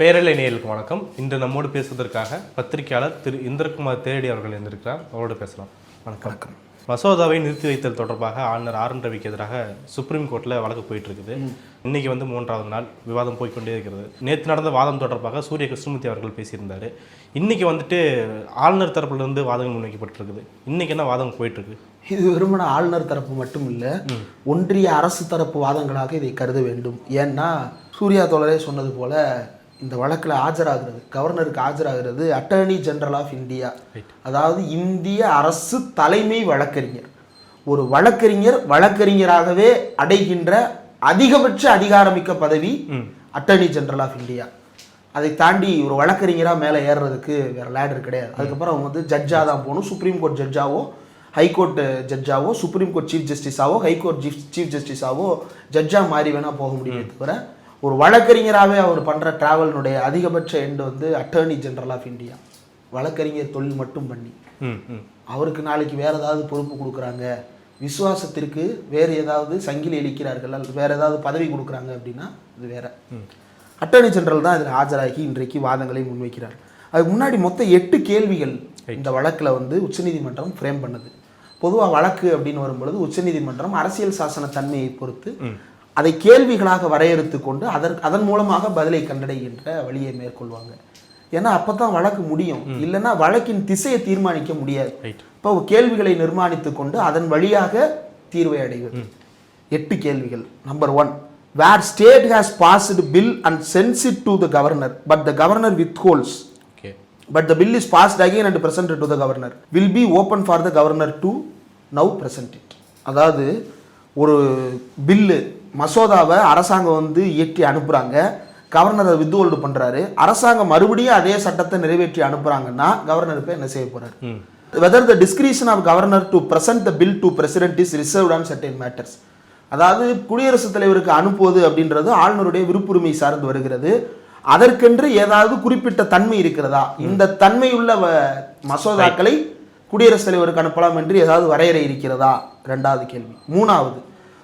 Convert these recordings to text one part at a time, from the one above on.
பேரலை நேயர்களுக்கு வணக்கம். இன்று நம்மோடு பேசுவதற்காக பத்திரிகையாளர் திரு இந்திரகுமார் தேரடி அவர்கள் இருந்திருக்கிறார் அவரோடு பேசலாம். வணக்கம். வணக்கம். மசோதாவை நிறுத்தி வைத்தல் தொடர்பாக ஆளுநர் ஆர் என் ரவிக்கு எதிராக சுப்ரீம் கோர்ட்டில் வழக்கு போயிட்டு இருக்குது இன்னைக்கு வந்து மூன்றாவது நாள் விவாதம் போய்க்கொண்டே இருக்கிறது. நேற்று நடந்த வாதம் தொடர்பாக சூரிய கிருஷ்ணமூர்த்தி அவர்கள் பேசியிருந்தார். இன்னைக்கு வந்துட்டு ஆளுநர் தரப்புல இருந்து வாதங்கள் முன்வைக்கப்பட்டிருக்குது. இன்னைக்கு என்ன வாதம் போயிட்டு இருக்கு இது வெறுமன ஆளுநர் தரப்பு மட்டும் இல்லை ஒன்றிய அரசு தரப்பு வாதங்களாக இதை கருத வேண்டும். ஏன்னா சூர்யா தோழரே சொன்னது போல இந்த வழக்கில் ஆஜராகிறது. கவர்னருக்கு ஆஜராகிறது அட்டர்னி ஜெனரல் ஆஃப் இந்தியா அதாவது இந்திய அரசு தலைமை வழக்கறிஞர். ஒரு வழக்கறிஞர் வழக்கறிஞராகவே அடைகின்ற அதிகபட்ச அதிகாரமிக்க பதவி அட்டர்னி ஜெனரல் ஆஃப் இந்தியா அதை தாண்டி ஒரு வழக்கறிஞராக மேலே ஏறுறதுக்கு வேற லேடர் கிடையாது. அதுக்கப்புறம் அவங்க வந்து ஜட்ஜாக தான் போகணும். சுப்ரீம் கோர்ட் ஜட்ஜாவோ ஹைகோர்ட் ஜட்ஜாவோ சுப்ரீம் கோர்ட் சீஃப் ஜஸ்டிஸாவோ ஹைகோர்ட் சீஃப் சீஃப் ஜஸ்டிஸாவோ ஜட்ஜாக மாறி வேணால் போக முடியுமே தவிர ஒரு வழக்கறிஞராகவே அவர் பண்ணுற ட்ராவலினுடைய அதிகபட்ச எண்டு வந்து அட்டர்னி ஜெனரல் ஆஃப் இந்தியா வழக்கறிஞர் தொழில் மட்டும் பண்ணி. அவருக்கு நாளைக்கு வேற ஏதாவது பொறுப்பு கொடுக்குறாங்க. விசுவாசத்திற்கு வேறு ஏதாவது சங்கிலி அளிக்கிறார்கள் அல்லது வேற ஏதாவது பதவி கொடுக்குறாங்க அப்படின்னா அது வேற. அட்டர்னி ஜெனரல் தான் இதில் ஆஜராகி இன்றைக்கு வாதங்களை முன்வைக்கிறார். அதுக்கு முன்னாடி மொத்தம் எட்டு கேள்விகள் இந்த வழக்கில் வந்து உச்சநீதிமன்றம் ஃப்ரேம் பண்ணுது. பொதுவாக வழக்கு அப்படின்னு வரும்பொழுது உச்சநீதிமன்றம் அரசியல் சாசன தன்மையை பொறுத்து அதை கேள்விகளாக வரையறுத்து கொண்டு அதற்கு அதன் மூலமாக பதிலை கண்டடைகின்ற வழியை மேற்கொள்வாங்க. ஏன்னா அப்போ தான் வழக்கு முடியும். இல்லைன்னா வழக்கின் திசையை தீர்மானிக்க முடியாது. இப்போ கேள்விகளை நிர்மாணித்து கொண்டு அதன் வழியாக தீர்வை அடைவது. எட்டு கேள்விகள். Number one where state has passed bill and sends it to the governor but the governor withholds okay but the bill is passed again and presented to the governor will be open for the governor to now present it. அதாவது ஒரு bill மசோதாவை அரசாங்கம் வந்து இயற்றி அனுப்புகிறாங்க governor அதை withhold பண்ணுறாரு அரசாங்கம் மறுபடியும் அதே சட்டத்தை நிறைவேற்றி அனுப்புகிறாங்கன்னா கவர்னர் இப்போ என்ன செய்ய போகிறார் whether the discretion of governor to present the bill to president is reserved on certain matters அதாவது குடியரசுத் தலைவருக்கு அனுப்புவது அப்படின்றது ஆளுநருடைய விருப்புரிமை சார்ந்து வருகிறது. அதற்கென்று ஏதாவது குறிப்பிட்ட தன்மை இருக்கிறதா? இந்த தன்மையுள்ள மசோதாக்களை குடியரசுத் தலைவருக்கு அனுப்பலாம் என்று ஏதாவது வரையறை இருக்கிறதா? ரெண்டாவது கேள்வி. மூணாவது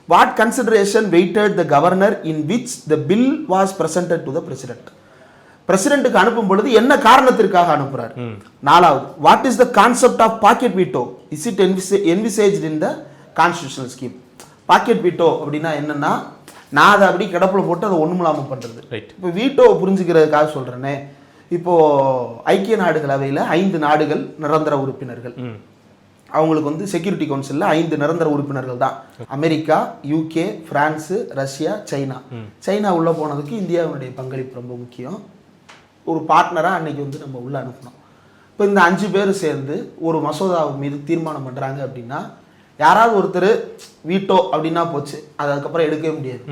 what consideration weighted the governor in which the bill was presented to the president பிரசிடென்ட்டுக்கு அனுப்பும் பொழுது என்ன காரணத்திற்காக அனுப்புறார்? நாலாவது what is the concept of pocket veto is it envisage in the constitutional scheme pocket veto அப்படின்னா என்னன்னா நான் அதை அப்படி கிடப்புல போட்டு அதை ஒண்ணுமில்லாம பண்றது. ரைட் இப்போ வீட்டோ புரிஞ்சுக்கிறதுக்காக சொல்றேனே இப்போ ஐக்கிய நாடுகள் அவையில் ஐந்து நாடுகள் நிரந்தர உறுப்பினர்கள். அவங்களுக்கு வந்து செக்யூரிட்டி கவுன்சிலில் ஐந்து நிரந்தர உறுப்பினர்கள் தான். America UK France Russia China China உள்ளே போனதுக்கு இந்தியாவினுடைய பங்களிப்பு ரொம்ப முக்கியம். ஒரு பார்ட்னராக அன்னைக்கு வந்து நம்ம உள்ளே அனுப்பணும் இப்போ இந்த அஞ்சு பேர் சேர்ந்து ஒரு மசோதா மீது தீர்மானம் பண்ணுறாங்க அப்படின்னா யாராவது ஒருத்தர் வீட்டோ அப்படின்னா போச்சு. அது அதுக்கப்புறம் எடுக்கவே முடியாது.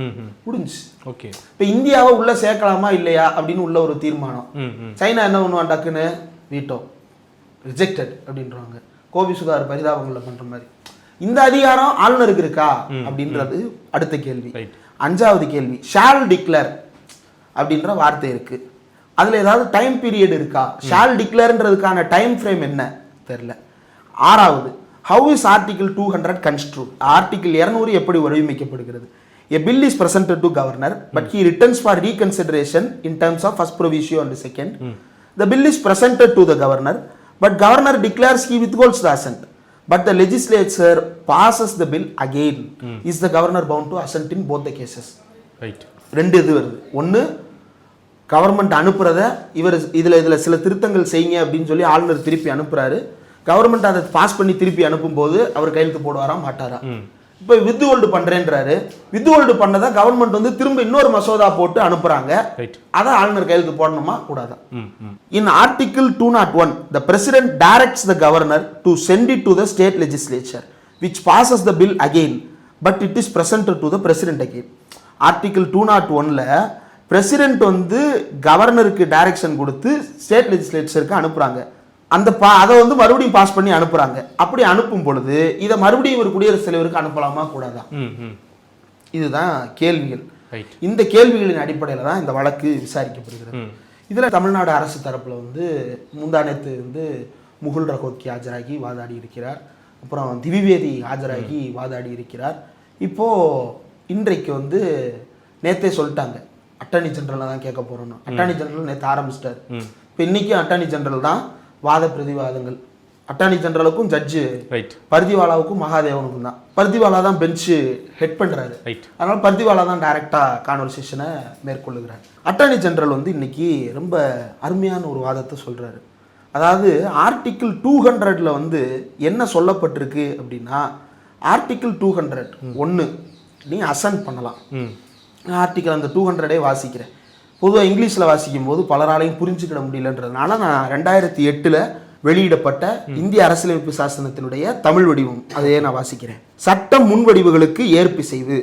முடிஞ்சு ஓகே. இப்போ இந்தியாவை உள்ளே சேர்க்கலாமா இல்லையா அப்படின்னு உள்ள ஒரு தீர்மானம். சைனா என்ன பண்ணுவான் டக்குன்னு வீட்டோ ரிஜெக்டட் அப்படின்றாங்க. கோபி சுகார் பரிதாபங்களில் பண்ற மாதிரி. இந்த அதிகாரம் ஆளுநருக்கு இருக்கா? அப்படின்றது அடுத்த கேள்வி. அஞ்சாவது கேள்வி. ஷால் டிக்ளேர் அப்படின்ற வார்த்தை இருக்கு. அதுல ஏதாவது டைம் பீரியட் இருக்கா? ஷால் டிக்ளேர்ன்றதுக்கான டைம் ஃப்ரேம் என்ன? தெரியல. ஆறாவது how is article two hundred construe article இரநூறு எப்படி வடிவமைக்கப்படுகிறது a bill is presented to governor but he returns for reconsideration in terms of first proviso and second the bill is presented to the governor but governor declares he withholds the assent. But the legislature passes the bill again. Is the governor bound to assent in both the cases? Right ரெண்டு இது வருது. ஒன்று government அனுப்புறத இவர் இதில் இதில் சில திருத்தங்கள் செய்யுங்க அப்படின்னு சொல்லி ஆளுநர் திருப்பி அனுப்புறாரு. கவர்மெண்ட் அதை பாஸ் பண்ணி திருப்பி அனுப்பும்போது அவர் கையெழுத்து போடுவாரா மாட்டாரா? இப்போ வித் ஹோல்டு பண்ணுறேன்றாரு வித் ஹோல்டு பண்ணதை கவர்மெண்ட் வந்து திரும்ப இன்னொரு மசோதா போட்டு அனுப்புறாங்க ரைட் அதை ஆளுநர் கையெழுத்து போடணுமா கூடாதா ம் ம் In Article 201, the President directs the Governor to send it to the state legislature, which passes the bill again, but it is presented to the President again. Article 201ல பிரசிடென்ட் வந்து கவர்னருக்கு டைரக்ஷன் கொடுத்து ஸ்டேட் லெஜிஸ்லேச்சருக்கு அனுப்புறாங்க அந்த பா அதை வந்து மறுபடியும் பாஸ் பண்ணி அனுப்புறாங்க. அப்படி அனுப்பும் பொழுது இதை மறுபடியும் ஒரு குடியரசுத் தலைவருக்கு அனுப்பலாமா? கூடாதா? இதுதான் கேள்விகள். இந்த கேள்விகளின் அடிப்படையில் தான் இந்த வழக்கு விசாரிக்கப்படுகிறது. இதில் தமிழ்நாடு அரசு தரப்பில் வந்து முந்தானத்து வந்து முகுல் ரகோத்கி ஆஜராகி வாதாடி இருக்கிறார். அப்புறம் திவிவேதி ஆஜராகி வாதாடி இருக்கிறார். இப்போ இன்றைக்கு வந்து நேத்தே சொல்லிட்டாங்க. அட்டார்னி ஜெனரலை தான் கேட்க போகிறோம் அட்டார்னி ஜெனரல் நேற்று ஆரம்பிச்சிட்டாரு. இப்போ இன்றைக்கும் அட்டார்னி ஜெனரல் தான். வாத பிரதிவாதங்கள் அட்டார்னி ஜெனரலுக்கும் ஜட்ஜு ரைட் பர்திவாலாவுக்கும் மகாதேவனுக்கும் தான். பர்திவாலா தான் பெஞ்சு ஹெட் பண்ணுறாரு ரைட் அதனால பர்திவாலா தான் டைரெக்டாக கான்வர்சேஷனை மேற்கொள்ளுகிறார். அட்டார்னி ஜெனரல் வந்து இன்னைக்கு ரொம்ப அருமையான ஒரு வாதத்தை சொல்கிறாரு அதாவது ஆர்டிக்கிள் டூ ஹண்ட்ரட்ல வந்து என்ன சொல்லப்பட்டிருக்கு அப்படின்னா ஆர்டிக்கிள் டூ ஹண்ட்ரட் ஒன்று நீ அசன்ட் பண்ணலாம். ம். ஆர்டிக்கல் அந்த டூ ஹண்ட்ரடே வாசிக்கிறேன். பொதுவாக இங்கிலீஷில் வாசிக்கும் போது பலராலையும் புரிஞ்சுக்கிட முடியலன்றதுனால நான் ரெண்டாயிரத்தி எட்டில் வெளியிடப்பட்ட இந்திய அரசியலமைப்பு சாசனத்தினுடைய தமிழ் வடிவம் அதையே நான் வாசிக்கிறேன். சட்ட முன்வடிவுகளுக்கு ஏற்பிசைவு.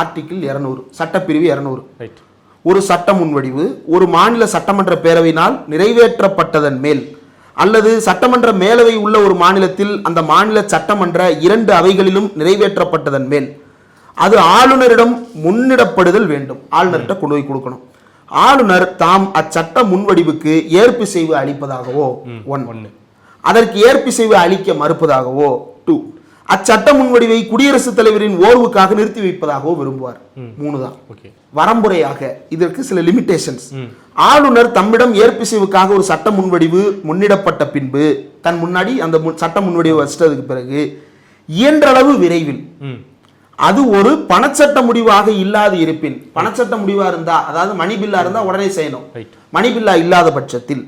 ஆர்டிக்கிள் இரநூறு சட்டப்பிரிவு இரநூறு. ரைட் ஒரு சட்ட முன்வடிவு ஒரு மாநில சட்டமன்ற பேரவையினால் நிறைவேற்றப்பட்டதன் மேல் அல்லது சட்டமன்ற மேலவை உள்ள ஒரு மாநிலத்தில் அந்த மாநில சட்டமன்ற இரண்டு அவைகளிலும் நிறைவேற்றப்பட்டதன் மேல். அது ஆளுநரிடம் முன்னிடப்படுதல் வேண்டும். ஆளுநர்கிட்ட கொண்டு போய் கொடுக்கணும். ஆளுநர் தாம் அச்சட்ட முன்வடிவுக்கு ஏற்பிசைவு அளிப்பதாகவோ? ஒன். ஒன்று அதற்கு ஏற்பிசைவு அளிக்க மறுப்பதாகவோ? டூ. அச்சட்ட முன்வடிவை குடியரசுத் தலைவரின் ஓர்வுக்காக நிறுத்தி வைப்பதாகவோ விரும்புவார். மூணு தான் ஓகே. வரம்புறையாக இதற்கு சில லிமிட்டேஷன்ஸ் ஆளுநர் தம்மிடம் ஏற்பிசைவுக்காக ஒரு சட்ட முன்வடிவு முன்னிடப்பட்ட பின்பு தன் முன்னாடி அந்த சட்ட முன்வடிவை வச்சிட்டதுக்கு பிறகு இயன்றளவு விரைவில் அது ஒரு பணச்சட்ட முடிவாக இல்லாது இருப்பின் பணச்சட்ட முடிவா இருந்தா அதாவது மணி பில்லா இருந்தா உடனே செய்யணும். மணி பில்லா இல்லாத பட்சத்தில்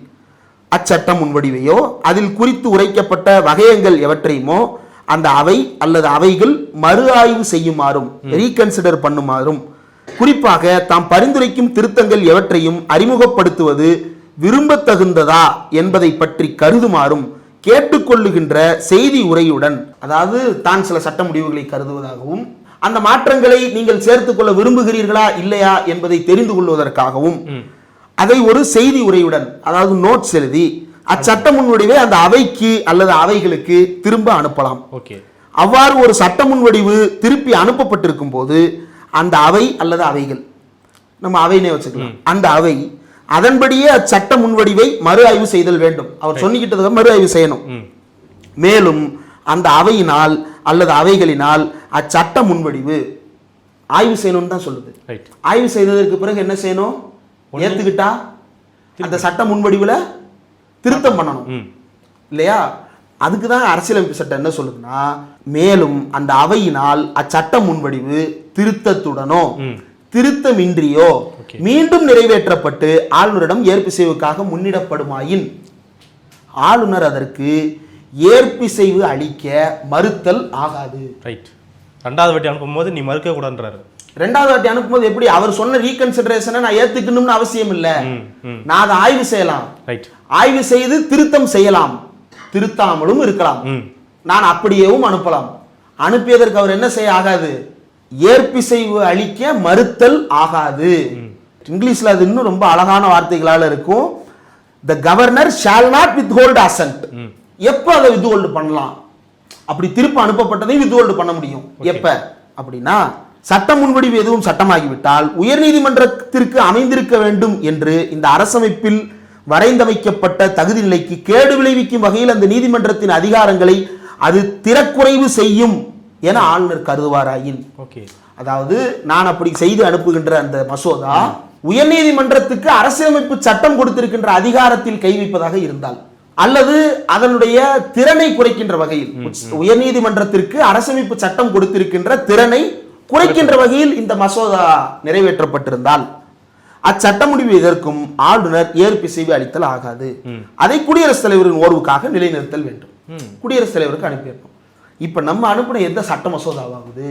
அச்சட்ட முன்வடிவையோ அதில் குறித்து உரைக்கப்பட்ட வகையங்கள் எவற்றையுமோ அந்த அவை அல்லது அவைகள் மறு ஆய்வு செய்யுமாறும் ரீகன்சிடர் பண்ணுமாறும் குறிப்பாக தாம் பரிந்துரைக்கும் திருத்தங்கள் எவற்றையும் அறிமுகப்படுத்துவது விரும்பத்தகுந்ததா என்பதை பற்றி கருதுமாறும் கேட்டுக்கொள்ளுகின்ற செய்தி உரையுடன் அதாவது தான் சில சட்ட முடிவுகளை கருதுவதாகவும் அந்த மாற்றங்களை நீங்கள் சேர்த்துக்கொள்ள விரும்புகிறீர்களா இல்லையா என்பதை தெரிந்து கொள்வதற்காகவும் அதை ஒரு செய்தி உரையுடன் அதாவது நோட்ஸ் எழுதி அச்சட்ட முன்வடிவை அந்த அவைக்கு அல்லது அவைகளுக்கு திரும்ப அனுப்பலாம். அவ்வாறு ஒரு சட்ட முன்வடிவு திருப்பி அனுப்பப்பட்டிருக்கும் போது அந்த அவை அல்லது அவைகள் நம்ம அவைனே வச்சுக்கலாம். அந்த அவை அதன்படியே அச்சட்ட முன்வடிவை மறு ஆய்வு செய்தல் வேண்டும். அவர் சொன்னிக்கிட்டதுக்கு மறு ஆய்வு செய்யணும். மேலும் அந்த அவையினால் அல்லது அவைகளினால் அச்சட்ட முன்வடிவு. ஆய்வு செய்யணும்னு தான் சொல்லுது. ஆய்வு செய்ததற்கு பிறகு என்ன செய்யணும்? ஏத்துக்கிட்டா அந்த சட்ட முன்வடிவுல திருத்தம் பண்ணணும். இல்லையா? அதுக்கு தான் அரசியலமைப்பு சட்டம் என்ன சொல்லுதுன்னா மேலும் அந்த அவையினால் அச்சட்ட முன்வடிவு திருத்தத்துடனோ திருத்தமின்றியோ மீண்டும் நிறைவேற்றப்பட்டு ஆளுநரிடம் ஏற்பிசைவுக்காக முன்னிடப்படுமாயின். ஆளுநர் அதற்கு ஏற்பிசைவு அளிக்க மறுத்தல் ஆகாது. ரைட் ரெண்டாவது வாட்டி அனுப்பும்போது நீ மறுக்க கூடாதுன்றாரு. ரெண்டாவது வாட்டி அனுப்பும்போது எப்படி? அவர் சொன்ன ரீகன்சிடரேஷனை நான் ஏத்துக்கணும்னு அவசியம் இல்லை. நான் அதை ஆய்வு செய்யலாம். ரைட் ஆய்வு செய்து திருத்தம் செய்யலாம். திருத்தாமலும் இருக்கலாம். நான் அப்படியேவும் அனுப்பலாம். அனுப்பியதற்கு அவர் என்ன செய்ய ஆகாது? ஏற்பிசைவு அளிக்க மறுத்தல் ஆகாது. இங்கிலீஷ்ல அது இன்னும் ரொம்ப அழகான வார்த்தைகளால இருக்கும். The governor shall not withhold assent எப்போ அதை வித் ஹோல்டு பண்ணலாம்? அப்படி திருப்ப அனுப்பப்பட்டதையும் வித் ஹோல்டு பண்ண முடியும். எப்ப? அப்படின்னா சட்ட முன்வடிவு எதுவும் சட்டமாகிவிட்டால் உயர்நீதிமன்றத்திற்கு அமைந்திருக்க வேண்டும் என்று இந்த அரசமைப்பில் வரைந்தமைக்கப்பட்ட தகுதி நிலைக்கு கேடு விளைவிக்கும் வகையில் அந்த நீதிமன்றத்தின் அதிகாரங்களை அது திறக்குறைவு செய்யும் என ஆளுநர் கருதுவாராயின். ஓகே அதாவது நான் அப்படி செய்து அனுப்புகின்ற அந்த மசோதா உயர்நீதிமன்றத்துக்கு அரசியலமைப்பு சட்டம் கொடுத்திருக்கின்ற அதிகாரத்தில் கை வைப்பதாக இருந்தால். அல்லது அதனுடைய திறனை குறைக்கின்ற வகையில். உயர்நீதிமன்றத்திற்கு அரசமைப்பு சட்டம் கொடுத்திருக்கின்ற திறனை குறைக்கின்ற வகையில் இந்த மசோதா நிறைவேற்றப்பட்டிருந்தால் அச்சட்ட முடிவு எதற்கும் ஆளுநர் ஏற்பிசைவு அளித்தல் ஆகாது. அதை குடியரசுத் தலைவரின் ஓர்வுக்காக நிலைநிறுத்தல் வேண்டும். குடியரசுத் தலைவருக்கு அனுப்பியிருக்கோம் இப்ப நம்ம அனுப்பின எந்த சட்ட மசோதாவாவது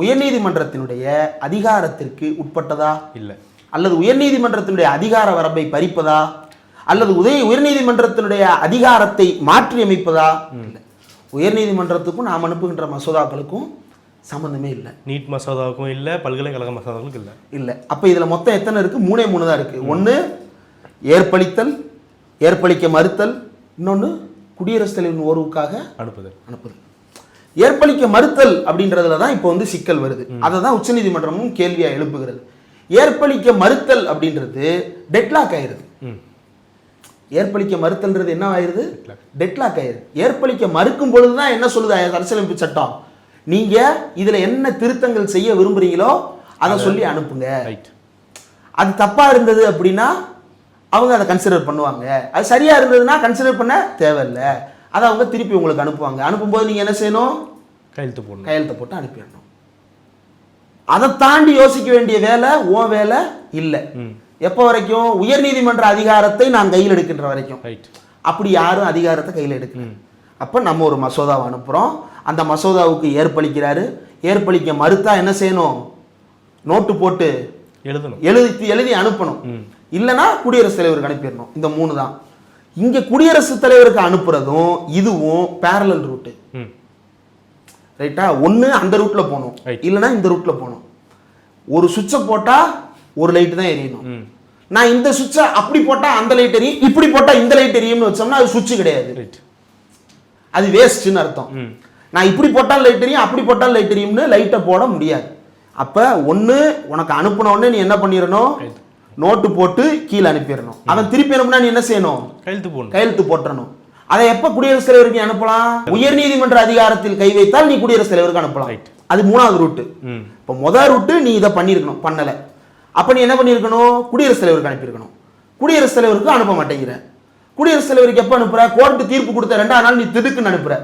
உயர்நீதிமன்றத்தினுடைய அதிகாரத்திற்கு உட்பட்டதா? இல்லை. அல்லது உயர்நீதிமன்றத்தினுடைய அதிகார வரம்பை பறிப்பதா? அல்லது உதய உயர்நீதிமன்றத்தினுடைய அதிகாரத்தை மாற்றி அமைப்பதா இல்லை. உயர்நீதிமன்றத்துக்கும் நாம் அனுப்புகின்ற மசோதாக்களுக்கும் சம்பந்தமே இல்லை. நீட் மசோதாவுக்கும் இல்லை பல்கலைக்கழக மசோதாவுக்கும் இல்லை. இல்லை. அப்போ இதில் மொத்தம் எத்தனை இருக்கு? மூணே மூணு தான் இருக்கு. ஒன்று ஏற்பளித்தல் ஏற்பளிக்க மறுத்தல் இன்னொன்று குடியரசுத் தலைவரின் ஓர்வுக்காக அனுப்புதல். அனுப்புதல். ஏற்பளிக்க மறுத்தல் அப்படின்றதுல தான் இப்போ வந்து சிக்கல் வருது. அதை தான் உச்சநீதிமன்றமும் கேள்வியா எழுப்புகிறது. ஏற்பளிக்க மறுத்தல் அப்படின்றது டெட்லாக் ஆயிருது. ம். ஏற்பளிக்க மறுத்தல்ன்றது என்ன ஆயிருது? டெட்லாக் ஆயிருது. ஏற்பளிக்க மறுக்கும் பொழுது தான் என்ன சொல்லுது அரசியலமைப்பு சட்டம்? நீங்க இதுல என்ன திருத்தங்கள் செய்ய விரும்புறீங்களோ அதை சொல்லி அனுப்புங்க. ரைட் அது தப்பா இருந்தது அப்படின்னா அவங்க அதை கன்சிடர் பண்ணுவாங்க. அது சரியா இருந்ததுன்னா கன்சிடர் பண்ண தேவையில்லை. அதை அவங்க திருப்பி உங்களுக்கு அனுப்புவாங்க. அனுப்பும்போது நீங்க என்ன செய்யணும்? கையெழுத்து போடணும். கையெழுத்தை போட்டு அனுப்பிடணும். அதை தாண்டி யோசிக்க வேண்டிய வேலை ஓ வேலை இல்லை. ம். எப்போ வரைக்கும்? உயர்நீதிமன்ற அதிகாரத்தை நான் கையில் எடுக்கின்ற வரைக்கும். அப்படி யாரும் அதிகாரத்தை கையில் எடுக்கல. அப்போ நம்ம ஒரு மசோதாவை அனுப்புகிறோம் அந்த மசோதாவுக்கு ஏற்பளிக்கிறாரு. ஏற்பளிக்க மறுத்தா என்ன செய்யணும்? நோட்டு போட்டு எழுதணும். எழுதி எழுதி அனுப்பணும். இல்லைன்னா குடியரசுத் தலைவருக்கு அனுப்பிடணும். இந்த மூணு தான். இங்கே குடியரசுத் தலைவருக்கு அனுப்புறதும் இதுவும் பேரலல் ரூட்டு ரைட்டா ஒன்று அந்த ரூட்டில் போகணும். இல்லைன்னா இந்த ரூட்டில் போகணும். ஒரு சுவிட்சை போட்டால் ஒரு லைட்டு தான் எரியணும். நான் இந்த சுவிட்சை அப்படி போட்டால் அந்த லைட் எரியும் இப்படி போட்டால் இந்த லைட் எரியும்னு வச்சோம்னா அது சுவிட்ச் கிடையாது. ரைட் அது வேஸ்ட்னு அர்த்தம். நான் இப்படி போட்டால் லைட் எரியும் அப்படி போட்டால் லைட் எரியும்னு லைட்டை போட முடியாது. அப்போ ஒன்று உனக்கு அனுப்பின உடனே நீ என்ன பண்ணிடணும் நோட்டு போட்டு கீழே அனுப்பிடணும் அவன் திருப்பி அனுப்புனா நீ என்ன செய்யணும்? கையெழுத்து போடணும். கையெழுத்து போட்டுறணும். அதை எப்ப குடியரசுத் தலைவருக்கு அனுப்பலாம்? உயர்நீதிமன்ற அதிகாரத்தில் கை வைத்தால் நீ குடியரசுத் தலைவருக்கு அனுப்பலாம். அது மூணாவது ரூட்டு இப்போ முதல் ரூட்டு நீ இதை பண்ணியிருக்கணும் பண்ணல. அப்ப நீ என்ன பண்ணியிருக்கணும்? குடியரசுத் தலைவருக்கு அனுப்பியிருக்கணும். குடியரசுத் தலைவருக்கு அனுப்ப மாட்டேங்கிற. குடியரசுத் தலைவருக்கு எப்ப அனுப்புற? கோர்ட்டு தீர்ப்பு கொடுத்த ரெண்டாவது நாள் நீ திடுக்குன்னு அனுப்புற.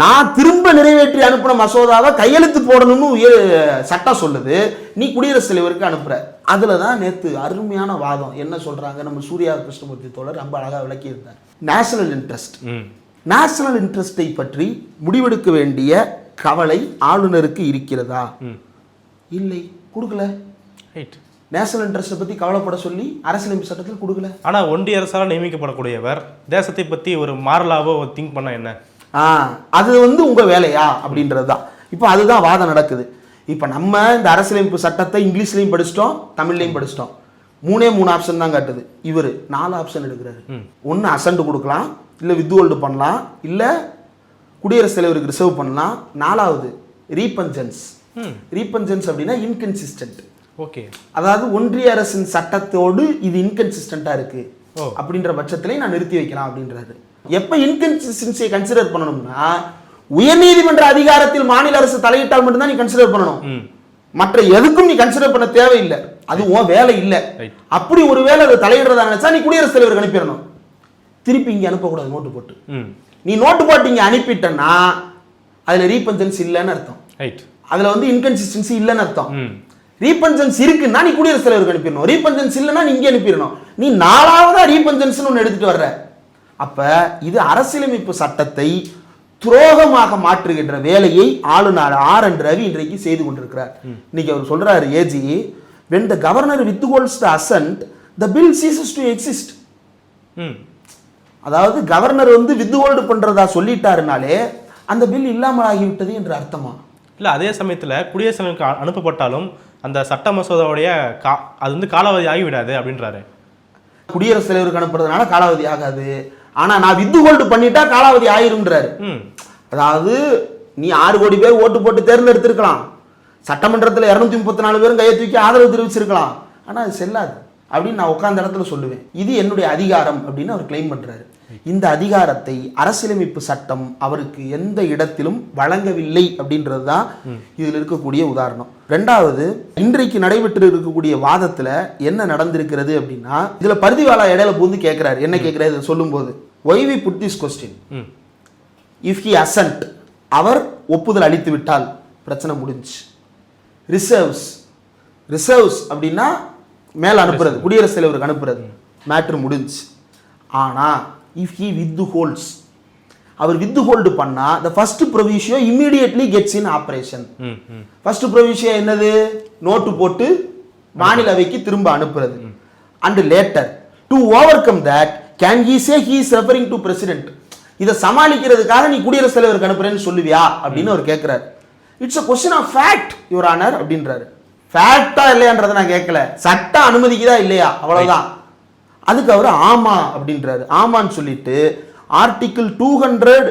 நான் திரும்ப நிறைவேற்றி அனுப்பின மசோதாவை கையெழுத்து போடணும்னு உயர் சட்டம் சொல்லுது. நீ குடியரசுத் தலைவருக்கு அனுப்புற. அதுல தான் நேத்து அருமையான வாதம். என்ன சொல்றாங்க? நம்ம சூர்யா கிருஷ்ணமூர்த்தி தோழர் ரொம்ப அழகா விளக்கியிருந்தார். நேஷனல் இன்ட்ரெஸ்ட் நேஷனல் இன்ட்ரெஸ்டை பற்றி முடிவெடுக்க வேண்டிய கவலை ஆளுநருக்கு இருக்கிறதா? இல்லை. கொடுக்கல. ரைட் நேஷனல் இன்ட்ரெஸ்ட்டை பற்றி கவலைப்பட சொல்லி அரசியலமைப்பு சட்டத்தில் கொடுக்கல. ஆனால் ஒன்றிய அரசால் நியமிக்கப்படக்கூடியவர் தேசத்தை பற்றி ஒரு மாறலாவோ திங்க் பண்ண என்ன? ஆ அது வந்து உங்கள் வேலையா? அப்படின்றது தான் இப்போ அதுதான் வாதம் நடக்குது. இப்போ நம்ம இந்த அரசியலமைப்பு சட்டத்தை இங்கிலீஷ்லையும் படிச்சிட்டோம் தமிழ்லையும் படிச்சிட்டோம். மூணே மூணு ஆப்ஷன் தான் காட்டுது. இவர் நாலு ஆப்ஷன் எடுக்கிறாரு. ஒன்று அசண்ட் கொடுக்கலாம் இல்லை வித்ஹோல்டு பண்ணலாம் இல்லை குடியரசுத் தலைவருக்கு ரிசர்வ் பண்ணலாம். நாலாவது ரீபஞ்சன்ஸ் ரீபஞ்சன்ஸ் அப்படின்னா இன்கன்சிஸ்டன்ட் ஓகே அதாவது ஒன்றிய அரசின் சட்டத்தோடு இது இன்கன்சிஸ்டண்டா இருக்கு. அப்படின்ற பட்சத்திலே நான் நிறுத்தி வைக்கலாம் அப்படின்றாரு எப்ப இன்கன்சிஸ்டன்சியை கன்சிடர் பண்ணணும்னா உயர்நீதிமன்ற அதிகாரத்தில் மாநில அரசு தலையிட்டால் மட்டும்தான் நீ கன்சிடர் பண்ணணும். மற்ற எதுக்கும் நீ கன்சிடர் பண்ண தேவையில்லை. அது உன் வேலை இல்லை. அப்படி ஒரு வேலை அதை தலையிடுறதா நினைச்சா நீ குடியரசுத் தலைவருக்கு அனுப்பிடணும். திருப்பி இங்க அனுப்பக்கூடாது நோட்டு போட்டு. நீ நோட்டு போட்டு இங்க அனுப்பிட்டன்னா அதுல ரீபஞ்சன்ஸ் இல்லைன்னு அர்த்தம். ரைட் அதுல வந்து இன்கன்சிஸ்டன்சி இல்லைன்னு அர்த்தம். ரீபஞ்சன்ஸ் இருக்குன்னா நீ குடியரசுத் தலைவருக்கு அனுப்பிடணும். ரீபஞ்சன்ஸ் இல்லைன்னா நீ இங்கே அனுப்பிடணும். நீ நாலாவதா ரீபஞ்சன்ஸ் ஒன்று எடுத்துட்டு வர்ற. அப்ப இது அரசியலமைப்பு சட்டத்தை துரோகமாக மாற்றுகின்ற வேலையை ஆளுநர் ஆர் என் ரவி இன்றைக்கு செய்து கொண்டிருக்கிறார். இன்னைக்கு அவர் சொல்றாரு AG when the governor withholds the assent the bill ceases to exist. ம். அதாவது கவர்னர் வந்து வித்ஹோல்டு பண்றதா சொல்லிட்டாருனாலே அந்த பில் இல்லாமல் ஆகிவிட்டது என்று அர்த்தமா? இல்லை அதே சமயத்தில் அ- அனுப்பப்பட்டாலும் அந்த சட்ட மசோதாவுடைய கா அது வந்து காலாவதி ஆகிவிடாது அப்படின்றாரு. குடியரசுத் தலைவருக்கு அனுப்புறதுனால காலாவதி ஆகாது. ஆனா நான் வித்து ஹோல்டு பண்ணிட்டா காலாவதி ஆயிரும்ன்றாரு. அதாவது நீ ஆறு கோடி பேர் ஓட்டு போட்டு தேர்ந்தெடுத்திருக்கலாம். சட்டமன்றத்தில் இரநூத்தி முப்பத்தி நாலு பேரும் கையை தூக்கி ஆதரவு தெரிவிச்சிருக்கலாம். ஆனா அது செல்லாது. அப்படின்னு நான் உட்கார்ந்த இடத்துல சொல்லுவேன். இது என்னுடைய அதிகாரம் அப்படின்னு அவர் கிளைம் பண்றாரு. இந்த அதிகாரத்தை அரசியலமைப்பு சட்டம் அவருக்கு எந்த இடத்திலும் வழங்கவில்லை அப்படின்றது தான் இதில் இருக்கக்கூடிய உதாரணம். ரெண்டாவது இன்றைக்கு நடைபெற்று இருக்கக்கூடிய வாதத்துல என்ன நடந்திருக்கிறது அப்படின்னா இதுல பருதிவாலா இடையில பூந்து கேட்கிறாரு என்ன கேட்கிறாரு இதை சொல்லும்போது why we put this question if he assent அவர் ஒப்புதல் அளித்து விட்டால் பிரச்சனை முடிஞ்சு ரிசர்வ்ஸ் ரிசர்வ்ஸ் அப்படின்னா மேல அனுப்புறது குடியரசுத் தலைவருக்கு அனுப்புறது மேட்ரு முடிஞ்சு ஆனா இஃப் ஹி வித் ஹோல்ட்ஸ் அவர் வித் ஹோல்டு பண்ணா the first proviso immediately gets in operation first proviso என்னது? நோட்டு போட்டு மாநிலவைக்கு திரும்ப அனுப்புறது. And later to overcome that can he say he is referring to president இதை சமாளிக்கிறதுக்காக நீ குடியரசுத் தலைவருக்கு அனுப்புறேன்னு சொல்லுவியா? அப்படின்னு அவர் கேட்கிறாரு it's a question of fact your honour அப்படின்றாரு. ஃபேக்டா இல்லையான்றதை நான் கேட்கல சட்டம் அனுமதிக்குதா இல்லையா? அவ்வளவுதான். அதுக்கு அவர் ஆமா அப்படின்றாரு. ஆமான்னு சொல்லிட்டு article two hundred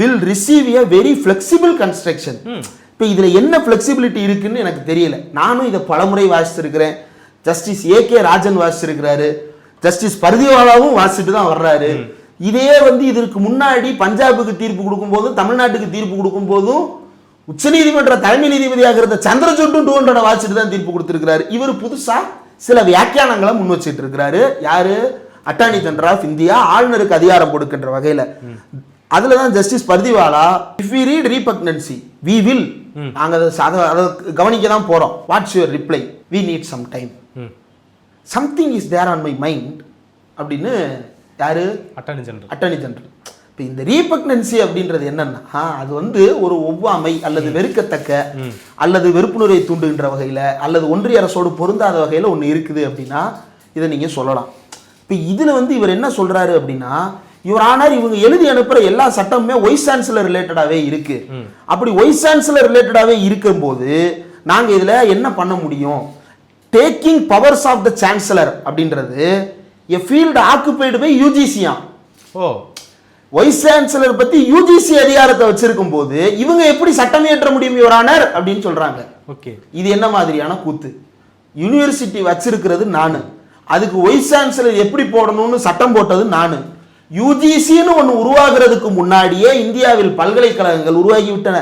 will receive a very flexible construction இப்போ இதுல என்ன ஃபிளெக்சிபிலிட்டி இருக்குன்னு எனக்கு தெரியல. நானும் இதை பலமுறை வாசிச்சிருக்கிறேன். ஜஸ்டிஸ் ஏ கே ராஜன் வாசிச்சிருக்கிறாரு. ஜஸ்டிஸ் பர்திவாலாவும் வாசிச்சுட்டு தான் வர்றாரு. இதே வந்து இதற்கு முன்னாடி பஞ்சாபுக்கு தீர்ப்பு கொடுக்கும்போதும் தமிழ்நாட்டுக்கு தீர்ப்பு கொடுக்கும்போதும் உச்சநீதிமன்ற தலைமை நீதிபதியாக இருந்த சந்திரசூட்டும் டூ ஹண்ட்ரட் வாசிச்சுட்டு தான் தீர்ப்பு கொடுத்திருக்கிறாரு. இவர் புதுசா சில வியாக்கியானங்களை முன் வச்சிட்டு இருக்கிறாரு யாரு? அட்டார்னி ஜெனரல் ஆஃப் இந்தியா ஆளுநருக்கு அதிகாரம் கொடுக்கின்ற வகையில. அதுல தான் justice Pardiwala if we read repugnancy we will நாங்க அதை அதை கவனிக்க தான் போறோம் what's your reply we need some time something is there on my mind அப்படின்னு யாரு? அட்டார்னி ஜெனரல் அட்டர்னி ஜெனரல் இப்போ இந்த ரீபக்னன்சி அப்படின்றது என்னன்னா அது வந்து ஒரு ஒவ்வாமை அல்லது வெறுக்கத்தக்க அல்லது வெறுப்புணர்வை தூண்டுகின்ற வகையில் அல்லது ஒன்றிய அரசோடு பொருந்தாத வகையில் ஒன்று இருக்குது அப்படின்னா இதை நீங்கள் சொல்லலாம். இப்போ இதில் வந்து இவர் என்ன சொல்றாரு அப்படின்னா இவர் ஆனார் இவங்க எழுதி அனுப்புகிற எல்லா சட்டமுமே ஒய்ஸ் சான்சலர் ரிலேட்டடாகவே இருக்கு. அப்படி ஒய்ஸ் சான்சலர் ரிலேட்டடாகவே இருக்கும்போது நாங்கள் இதில் என்ன பண்ண முடியும்? Taking powers of the chancellor அப்படின்றது எ ஃபீல்டு ஆக்குபைடு பை யூஜிசியா ஓ. வைஸ் சான்சலர் பத்தி யூஜிசி அதிகாரத்தை வச்சிருக்கும் போது இவங்க எப்படி சட்டம் இயற்ற முடியும் யுவரானர் அப்படின்னு சொல்றாங்க. ஓகே. இது என்ன மாதிரியான கூத்து? யூனிவர்சிட்டி வச்சிருக்கிறது நானு. அதுக்கு வைஸ் சான்சலர் எப்படி போடணும்னு சட்டம் போட்டது நானு. யூஜிசின்னு ஒன்று உருவாகிறதுக்கு முன்னாடியே இந்தியாவில் பல்கலைக்கழகங்கள் உருவாகிவிட்டன.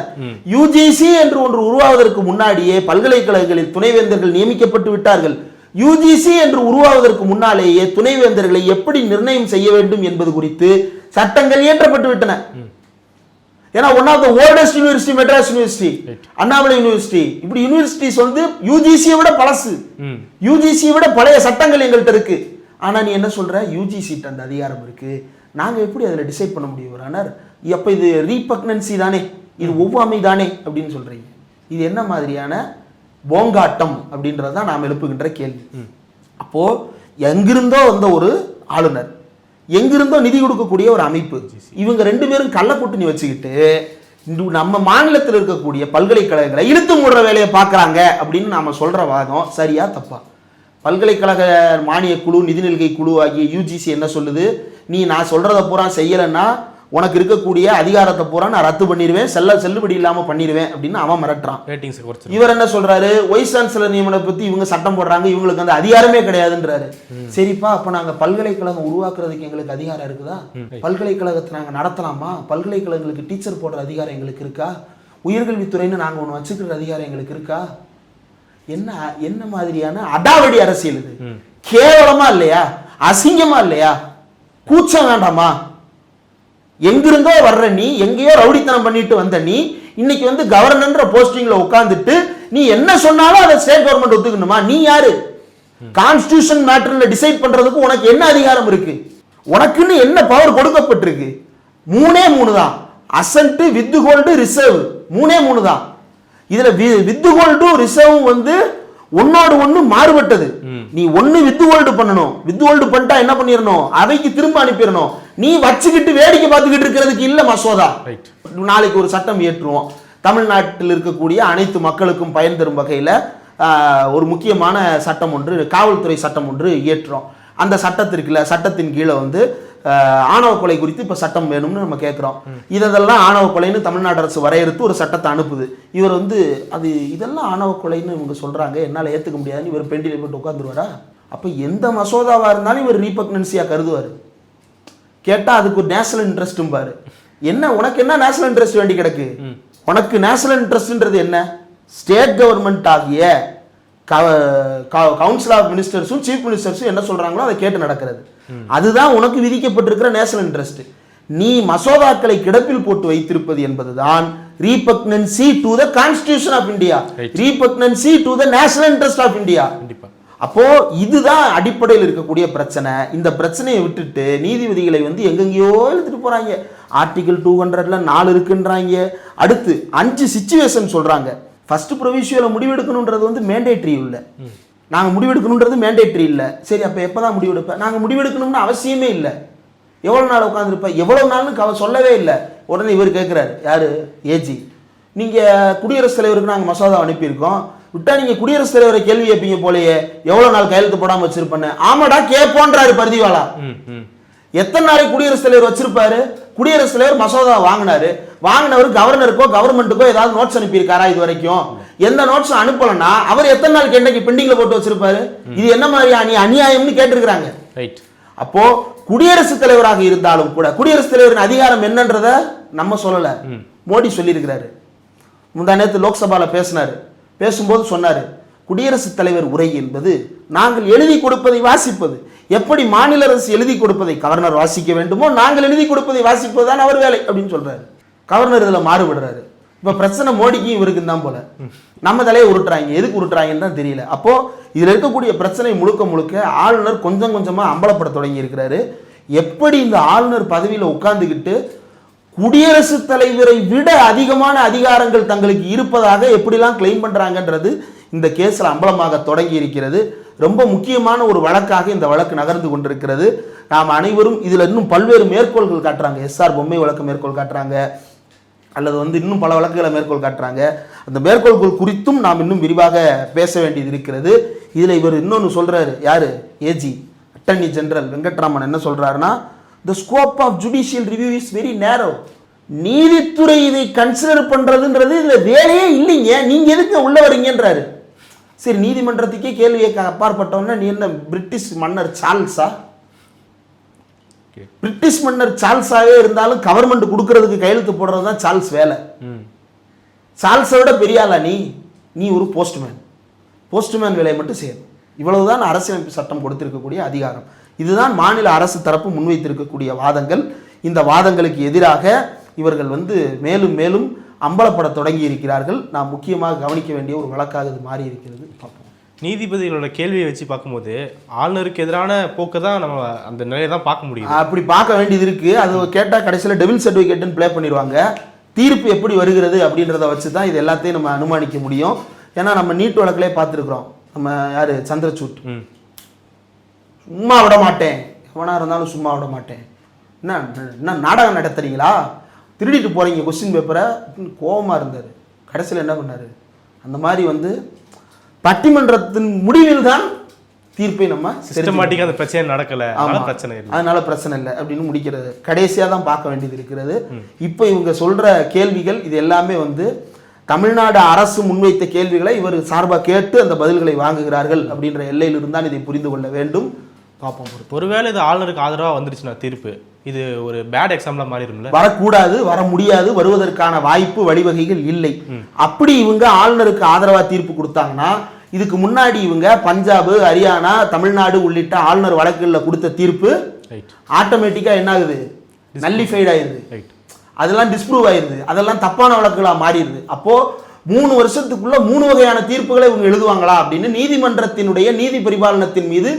யூஜிசி என்று ஒன்று உருவாவதற்கு முன்னாடியே பல்கலைக்கழகங்களில் துணைவேந்தர்கள் நியமிக்கப்பட்டு விட்டார்கள். யூஜிசி என்று உருவாவதற்கு முன்னாலேயே துணைவேந்தர்களை எப்படி நிர்ணயம் செய்ய வேண்டும் என்பது குறித்து சட்டங்கள் இயற்றப்பட்டு விட்டன. ஏன்னா one of the oldest university Madras university Annamalai university இப்படி யூனிவர்சிட்டிஸ் வந்து யூஜிசியை விட பழசு. யூஜிசியை விட பழைய சட்டங்கள் எங்கள்கிட்ட இருக்கு. ஆனா நீ என்ன சொல்ற? யூஜிசிட்ட அந்த அதிகாரம் இருக்கு. நாங்க எப்படி அதில் டிசைட் பண்ண முடியும் ஆனார் அப்ப இது ரீபக்னன்சி தானே? இது ஒவ்வாமை தானே? அப்படின்னு சொல்றீங்க. இது என்ன மாதிரியான போங்காட்டம் அப்படின்றது தான் நாம் எழுப்புகின்ற கேள்வி. அப்போ எங்கிருந்தோ வந்த ஒரு ஆளுநர். எங்கிருந்தோ நிதி கொடுக்கக்கூடிய ஒரு அமைப்பு. இவங்க ரெண்டு பேரும் கள்ள கூட்டணி வச்சுக்கிட்டு நம்ம மாநிலத்தில் இருக்கக்கூடிய பல்கலைக்கழகங்களை இழுத்து மூடுற வேலையை பார்க்குறாங்க அப்படின்னு நாம் சொல்கிற வாதம் சரியா தப்பா? பல்கலைக்கழக மானிய குழு நிதிநிலை குழு ஆகிய யூஜிசி என்ன சொல்லுது? நீ நான் சொல்கிறத பூரா செய்யலைன்னா உனக்கு இருக்கக்கூடிய அதிகாரத்தை பூரா நான் ரத்து பண்ணிடுவேன் செல்ல செல்லுபடி இல்லாம பண்ணிடுவேன் அப்படின்னு அவன் மிரட்டுறான். இவர் என்ன சொல்றாரு? வைஸ் சான்சலர் நியமனம் பத்தி இவங்க சட்டம் போடுறாங்க இவங்களுக்கு அந்த அதிகாரமே கிடையாதுன்றாரு. சரிப்பா அப்ப நாங்க பல்கலைக்கழகம் உருவாக்குறதுக்கு எங்களுக்கு அதிகாரம் இருக்குதா? பல்கலைக்கழகத்தை நாங்க நடத்தலாமா? பல்கலைக்கழகங்களுக்கு டீச்சர் போடுற அதிகாரம் எங்களுக்கு இருக்கா? உயர்கல்வித்துறைன்னு நாங்க ஒன்று வச்சுக்கிற அதிகாரம் எங்களுக்கு இருக்கா? என்ன என்ன மாதிரியான அடாவடி அரசியல் இது? கேவலமா இல்லையா? அசிங்கமா இல்லையா? கூச்சம் வேண்டாமா? எங்கிருந்தோ வர்ற நீ எங்கேயோ ரவுடித்தனம் பண்ணிட்டு வந்த நீ இன்னைக்கு வந்து கவர்னன்ற போஸ்டிங்ல உட்காந்துட்டு நீ என்ன சொன்னாலும் அதை ஸ்டேட் கவர்மெண்ட் ஒத்துக்கணுமா? நீ யாரு? கான்ஸ்டியூஷன் மேட்டர்ல டிசைட் பண்றதுக்கு உனக்கு என்ன அதிகாரம் இருக்கு? உனக்குன்னு என்ன பவர் கொடுக்கப்பட்டிருக்கு? மூணே மூணு தான். அசன்ட் வித்து ஹோல்டு ரிசர்வ் மூணே மூணு தான். இதுல வித்து கோல்டும் ரிசர்வும் வந்து ஒன்னோடு ஒண்ணு மாறுபட்டது. நீ ஒண்ணு வித் ஹோல்டு பண்ணணும். வித் ஹோல்டு பண்ணிட்டா என்ன பண்ணிடணும் அவைக்கு திரும்ப அனுப்பிடணும் நீ வச்சுக்கிட்டு வேடிக்கை பார்த்துக்கிட்டு இருக்கிறதுக்கு இல்ல மசோதா. ரைட் நாளைக்கு ஒரு சட்டம் இயற்றுவோம். தமிழ்நாட்டில் இருக்கக்கூடிய அனைத்து மக்களுக்கும் பயன் தரும் வகையில் ஒரு முக்கியமான சட்டம் ஒன்று காவல்துறை சட்டம் ஒன்று இயற்றுறோம். அந்த சட்டத்திற்குல சட்டத்தின் கீழே வந்து ஆணவ கொலை குறித்து இப்போ சட்டம் வேணும்னு நம்ம கேட்குறோம் இதெல்லாம் ஆணவ கொலைன்னு தமிழ்நாடு அரசு வரையறுத்து ஒரு சட்டத்தை அனுப்புது. இவர் வந்து அது இதெல்லாம் ஆணவ கொலைன்னு இவங்க சொல்றாங்க. என்னால் ஏற்றுக்க முடியாதுன்னு இவர் பெண்டில் போட்டு உட்காந்துருவாரா அப்போ எந்த மசோதாவாக இருந்தாலும் இவர் ரீபக்னன்சியாக கருதுவார். கேட்டா அதுக்கு ஒரு நேஷனல் இன்ட்ரெஸ்ட்டும் பாரு. என்ன உனக்கு என்ன நேஷனல் இன்ட்ரெஸ்ட் வேண்டி கிடக்கு? உனக்கு நேஷனல் இன்ட்ரெஸ்ட்ன்றது என்ன? ஸ்டேட் கவர்மெண்ட் ஆகிய கவுன்சில் ஆஃப் மினிஸ்டர்ஸும் சீஃப் மினிஸ்டர்ஸும் என்ன சொல்றாங்களோ அதை கேட்டு நடக்கிறது. அதுதான் உனக்கு விதிக்கப்பட்டிருக்கிற நேஷனல் இன்ட்ரெஸ்ட் நீ மசோதாக்களை கிடப்பில் போட்டு வைத்திருப்பது என்பதுதான் repugnancy to the constitution of India repugnancy to the national interest of India அப்போ இதுதான் அடிப்படையில் இருக்கக்கூடிய பிரச்சனை. இந்த பிரச்சனையை விட்டுட்டு நீதிபதிகளை வந்து எங்கெங்கேயோ எழுதிட்டு போறாங்க. ஆர்டிகல் டூ ஹண்ட்ரட்ல நாலு இருக்குன்றாங்க. அடுத்து அஞ்சு சுச்சுவேஷன் சொல்றாங்க. ஃபர்ஸ்ட் ப்ரொவிஷியல முடிவெடுக்கணுன்றது வந்து மேண்டேட்ரி இல்லை. நாங்க முடிவெடுக்கணுன்றது மேண்டேட்ரி இல்லை. சரி அப்போ எப்பதான் முடிவெடுப்ப? நாங்க முடிவெடுக்கணும்னு அவசியமே இல்லை. எவ்வளவு நாள் உட்காந்துருப்ப எவ்வளவு நாள்னு அவ சொல்லவே இல்லை. உடனே இவர் கேட்குறாரு யாரு? ஏஜி நீங்க குடியரசுத் தலைவருக்கு நாங்க மசோதா அனுப்பியிருக்கோம். விட்டா நீங்க குடியரசுத் தலைவரை கேள்வி கேட்பீங்க போலயே எவ்வளவு நாள் கையெழுத்து போடாம வச்சிருப்பேன்னு. ஆமாடா கேட்போன்றாரு பர்திவாலா. எத்தனை நாளைக்கு குடியரசுத் தலைவர் வச்சிருப்பாரு? குடியரசுத் தலைவர் மசோதா வாங்கினாரு. வாங்கினவர் கவர்னருக்கோ கவர்மெண்ட்டுக்கோ ஏதாவது நோட்ஸ் அனுப்பியிருக்காரா இது வரைக்கும் எந்த நோட்ஸும் அனுப்பலன்னா அவர் எத்தனை நாளைக்கு என்னைக்கு பெண்டிங்ல போட்டு வச்சிருப்பாரு? இது என்ன மாதிரி அநி அநியாயம்னு கேட்டிருக்கிறாங்க. ரைட் அப்போ குடியரசுத் தலைவராக இருந்தாலும் கூட குடியரசுத் தலைவரின் அதிகாரம் என்னன்றத நம்ம சொல்லல. மோடி சொல்லியிருக்கிறாரு. முந்தா நேத்து லோக்சபால பேசினாரு. பேசும்போது சொன்னாரு குடியரசுத் தலைவர் உரை என்பது நாங்கள் எழுதி கொடுப்பதை வாசிப்பது. எப்படி மாநில அரசு எழுதி கொடுப்பதை கவர்னர் வாசிக்க வேண்டுமோ நாங்கள் எழுதி கொடுப்பதை வாசிப்பது தான் அவர் வேலை அப்படின்னு சொல்றாரு. கவர்னர் இதுல மாறுபடுறாரு. இப்ப பிரச்சனை மோடிக்கும் இவருக்கும் தான் போல. நம்ம தலையை உருட்டுறாங்க. எதுக்கு உருட்டுறாங்கன்னு தான் தெரியல. அப்போ இதுல இருக்கக்கூடிய பிரச்சனை முழுக்க முழுக்க ஆளுநர் கொஞ்சம் கொஞ்சமா அம்பலப்பட தொடங்கி இருக்கிறாரு. எப்படி இந்த ஆளுநர் பதவியில உட்கார்ந்துக்கிட்டு குடியரசுத் தலைவரை விட அதிகமான அதிகாரங்கள் தங்களுக்கு இருப்பதாக எப்படிலாம் கிளைம் பண்றாங்கன்றது இந்த கேஸ்ல அம்பலமாக தொடங்கி இருக்கிறது. ரொம்ப முக்கியமான ஒரு வழக்காக இந்த வழக்கு நகர்ந்து கொண்டிருக்கிறது. நாம் அனைவரும் இதுல இன்னும் பல்வேறு மேற்கோள்கள் காட்டுறாங்க. எஸ்ஆர் பொம்மை வழக்கு மேற்கோள் காட்டுறாங்க. அல்லது வந்து இன்னும் பல வழக்குகளை மேற்கோள் காட்டுறாங்க. அந்த மேற்கோள்கள் குறித்தும் நாம் இன்னும் விரிவாக பேச வேண்டியது இருக்கிறது. இதில் இவர் இன்னொன்று சொல்கிறாரு யார்? ஏஜி அட்டர்னி ஜெனரல் வெங்கட்ராமன் என்ன சொல்கிறாருன்னா the scope of judicial review is very narrow நீதித்துறை இதை கன்சிடர் பண்ணுறதுன்றது இதில் வேலையே இல்லைங்க. நீங்கள் எதுக்கு உள்ளே வரீங்கன்றாரு. சரி நீதிமன்றத்துக்கே கேள்வியை கேட்க நீ என்ன பிரிட்டிஷ் மன்னர் சார்ல்ஸா? பிரிட்டிஷ் மன்னர் சார்ல்ஸாவே இருந்தாலும் கவர்மெண்ட் கொடுக்கறதுக்கு கையெழுத்து போடுறது தான் சார்ல்ஸ் வேலை. சார்ல்ஸை விட பெரிய ஆளா நீ? நீ ஒரு போஸ்ட்மேன் போஸ்ட்மேன் வேலையை மட்டும் செய்யணும். இவ்வளவுதான் அரசியலமைப்பு சட்டம் கொடுத்திருக்கக்கூடிய அதிகாரம். இதுதான் மாநில அரசு தரப்பு முன்வைத்திருக்கக்கூடிய வாதங்கள். இந்த வாதங்களுக்கு எதிராக இவர்கள் வந்து மேலும் மேலும் அம்பலப்பட தொடங்கி இருக்கிறார்கள் நாம் முக்கியமாக கவனிக்க வேண்டிய ஒரு வழக்காக இது மாறி இருக்கிறது பார்ப்போம். நீதிபதிகளோட கேள்வியை வச்சு பார்க்கும்போது ஆளுநருக்கு எதிரான போக்கை தான் நம்ம அந்த நிலையை தான் பார்க்க முடியுது. அப்படி பார்க்க வேண்டியது இருக்கு. அது கேட்டால் கடைசியில் டெவில் சர்டிஃபிகேட்னு ப்ளே பண்ணிடுவாங்க. தீர்ப்பு எப்படி வருகிறது அப்படின்றத வச்சு தான் இது எல்லாத்தையும் நம்ம அனுமானிக்க முடியும். ஏன்னா நம்ம நீட் வழக்கிலே பார்த்துருக்குறோம். நம்ம யார்? சந்திரசூட். ம். சும்மா விட மாட்டேன். எவனா இருந்தாலும் சும்மா விட மாட்டேன். என்ன என்ன நாடகம் நடத்துறீங்களா திருடிட்டு போறீங்க கொஸ்டின் பேப்பரை கோபமாக இருந்தார். கடைசியில் என்ன பண்ணாரு? அந்த மாதிரி வந்து பட்டிமன்றத்தின் முடிவில் தான் தீர்ப்பை நம்ம. சிஸ்டமேட்டிக்காக அந்த பிரச்சனை நடக்கல. அதனால. பிரச்சனை இல்லை. அதனால பிரச்சனை இல்லை அப்படின்னு முடிக்கிறது. கடைசியாக தான் பார்க்க வேண்டியது இருக்கிறது. இப்போ இவங்க சொல்ற கேள்விகள் இது எல்லாமே வந்து தமிழ்நாடு அரசு முன்வைத்த கேள்விகளை இவர் சார்பாக கேட்டு அந்த பதில்களை வாங்குகிறார்கள் அப்படின்ற எல்லையிலிருந்து தான் இதை புரிந்து கொள்ள வேண்டும். பார்ப்போம் ஒருவேளை இது ஆளுநருக்கு ஆதரவாக வந்துருச்சுன்னா தீர்ப்பு. இது ஒரு பேட் எக்ஸாம்பிளாக மாறிடும்ல வரக்கூடாது வர முடியாது வருவதற்கான வாய்ப்பு வழிவகைகள் இல்லை. அப்படி இவங்க ஆளுநருக்கு ஆதரவா தீர்ப்பு கொடுத்தாங்கன்னா இதுக்கு முன்னாடி இவங்க பஞ்சாப் ஹரியானா தமிழ்நாடு உள்ளிட்ட ஆளுநர் வழக்குகளில் கொடுத்த தீர்ப்பு ஆட்டோமேட்டிக்காக என்ன ஆகுது நல்லிஃபைட் ஆயிருது. அதெல்லாம் டிஸ்ப்ரூவ் ஆயிருது. அதெல்லாம் தப்பான வழக்குகளா மாறிடுது. அப்போ மூணு வருஷத்துக்குள்ள மூணு வகையான தீர்ப்புகளை இவங்க எழுதுவாங்களா அப்படின்னு நீதிமன்றத்தினுடைய நீதி பரிபாலனத்தின் மீது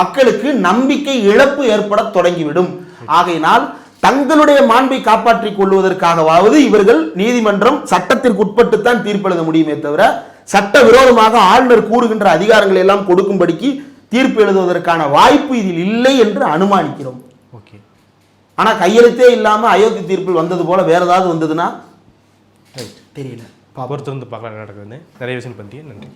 மக்களுக்கு நம்பிக்கை இழப்பு ஏற்பட தொடங்கிவிடும். ஆகையினால் தங்களுடைய மாண்பை காப்பாற்றிக் கொள்வதற்காகவாவது இவர்கள் நீதிமன்றம் சட்டத்திற்கு உட்பட்டுத்தான் தீர்ப்பு எழுத முடியுமே தவிர சட்ட விரோதமாக ஆளுநர் கூறுகின்ற அதிகாரங்களை எல்லாம் கொடுக்கும்படிக்கு தீர்ப்பு எழுதுவதற்கான வாய்ப்பு இதில் இல்லை என்று அனுமானிக்கிறோம். ஓகே. ஆனா கையெழுத்தே இல்லாம அயோத்தி தீர்ப்பில் வந்தது போல வேற ஏதாவது வந்ததுன்னா? ரைட். தெரியல. பொறுத்திருந்து பார்க்கலாம் என்ன நடக்குதுன்னு. நிறைய விஷயம் பற்றி நன்றி.